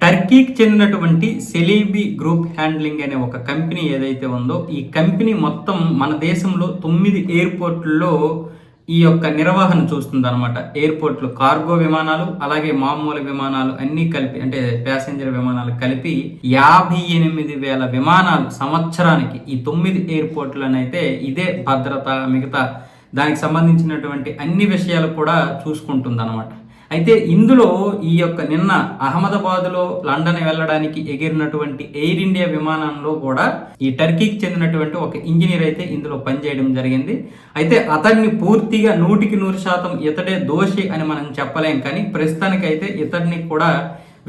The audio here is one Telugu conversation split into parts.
టర్కీకి చెందినటువంటి సెలీబీ గ్రూప్ హ్యాండ్లింగ్ అనే ఒక కంపెనీ ఏదైతే ఉందో ఈ కంపెనీ మొత్తం మన దేశంలో తొమ్మిది ఎయిర్పోర్ట్లలో ఈ యొక్క నిర్వహణ చూస్తుంది అనమాట ఎయిర్పోర్ట్లు కార్గో విమానాలు అలాగే మామూలు విమానాలు అన్నీ కలిపి అంటే ప్యాసింజర్ విమానాలు కలిపి యాభై ఎనిమిది వేల విమానాలు సంవత్సరానికి ఈ తొమ్మిది ఎయిర్పోర్ట్లనైతే ఇదే భద్రత మిగతా దానికి సంబంధించినటువంటి అన్ని విషయాలు కూడా చూసుకుంటుంది అనమాట అయితే ఇందులో ఈ యొక్క నిన్న అహ్మదాబాద్లో లండన్ వెళ్ళడానికి ఎగిరినటువంటి ఎయిర్ ఇండియా విమానంలో కూడా ఈ టర్కీకి చెందినటువంటి ఒక ఇంజనీర్ అయితే ఇందులో పనిచేయడం జరిగింది. అయితే అతన్ని పూర్తిగా నూటికి నూరు శాతం ఇతడే దోషి అని మనం చెప్పలేం కానీ ప్రస్తుతానికైతే ఇతడిని కూడా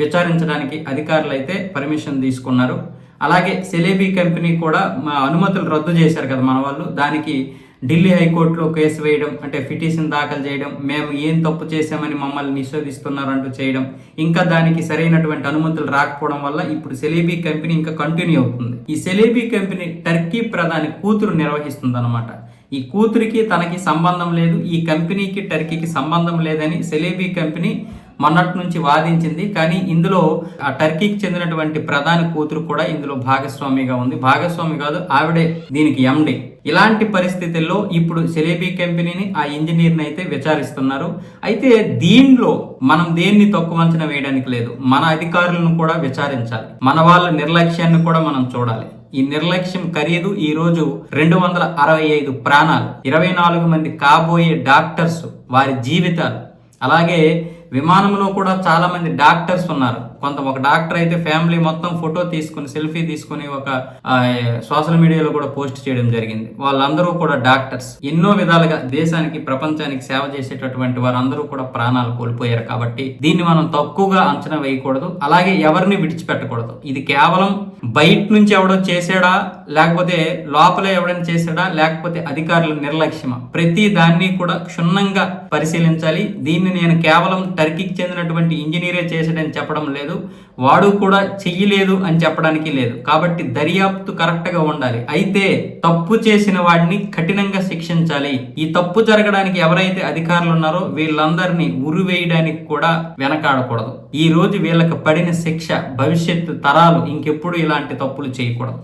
విచారించడానికి అధికారులు అయితే పర్మిషన్ తీసుకున్నారు. అలాగే సెలేబీ కంపెనీ కూడా మా అనుమతులు రద్దు చేశారు కదా మన వాళ్ళు దానికి ఢిల్లీ హైకోర్టులో కేసు వేయడం అంటే పిటిషన్ దాఖలు చేయడం మేము ఏం తప్పు చేశామని మమ్మల్ని నిషేధిస్తున్నారంటూ చేయడం ఇంకా దానికి సరైనటువంటి అనుమతులు రాకపోవడం వల్ల ఇప్పుడు సెలేబీ కంపెనీ ఇంకా కంటిన్యూ అవుతుంది. ఈ సెలేబీ కంపెనీ టర్కీ ప్రధాని కూతురు నిర్వహిస్తుంది అనమాట ఈ కూతురికి తనకి సంబంధం లేదు ఈ కంపెనీకి టర్కీకి సంబంధం లేదని సెలేబీ కంపెనీ మొన్నటి నుంచి వాదించింది. కానీ ఇందులో ఆ టర్కీకి చెందినటువంటి ప్రధాని కూతురు కూడా ఇందులో భాగస్వామిగా ఉంది. భాగస్వామి కాదు ఆవిడే దీనికి ఎండి. ఇలాంటి పరిస్థితుల్లో ఇప్పుడు సెలేబీ కంపెనీని ఆ ఇంజనీర్ని అయితే విచారిస్తున్నారు. అయితే దీనిలో మనం దేన్ని తక్కువ అంచనా వేయడానికి లేదు. మన అధికారులను కూడా విచారించాలి. మన వాళ్ళ నిర్లక్ష్యాన్ని కూడా మనం చూడాలి. ఈ నిర్లక్ష్యం ఖరీదు ఈ రోజు రెండు వందల అరవై ఐదు ప్రాణాలు ఇరవై నాలుగు మంది కాబోయే డాక్టర్స్ వారి జీవితాలు. అలాగే విమానంలో కూడా చాలా మంది డాక్టర్స్ ఉన్నారు. కొంత ఒక డాక్టర్ అయితే ఫ్యామిలీ మొత్తం ఫోటో తీసుకుని సెల్ఫీ తీసుకుని ఒక సోషల్ మీడియాలో కూడా పోస్ట్ చేయడం జరిగింది. వాళ్ళందరూ కూడా డాక్టర్స్. ఎన్నో విధాలుగా దేశానికి ప్రపంచానికి సేవ చేసేటటువంటి వారందరూ కూడా ప్రాణాలు కోల్పోయారు కాబట్టి దీన్ని మనం తక్కువగా అంచనా వేయకూడదు. అలాగే ఎవరిని విడిచిపెట్టకూడదు. ఇది కేవలం బయట నుంచి ఎవడో చేసాడా లేకపోతే లోపల ఎవడైనా చేసాడా లేకపోతే అధికారుల నిర్లక్ష్యమా? ప్రతి దాన్ని కూడా క్షుణ్ణంగా పరిశీలించాలి. దీన్ని నేను కేవలం టర్కీకి చెందినటువంటి ఇంజనీరే చేసాడని చెప్పడం లేదు వాడు కూడా చెయ్యలేదు అని చెప్పడానికి లేదు. కాబట్టి దర్యాప్తు కరెక్ట్గా ఉండాలి. అయితే తప్పు చేసిన వాడిని కఠినంగా శిక్షించాలి. ఈ తప్పు జరగడానికి ఎవరైతే అధికారులు ఉన్నారో వీళ్ళందరినీ ఉరివేయడానికి కూడా వెనకాడకూడదు. ఈ రోజు వీళ్ళకి పడిన శిక్ష భవిష్యత్తు తరాలు ఇంకెప్పుడు ఇలాంటి తప్పులు చేయకూడదు.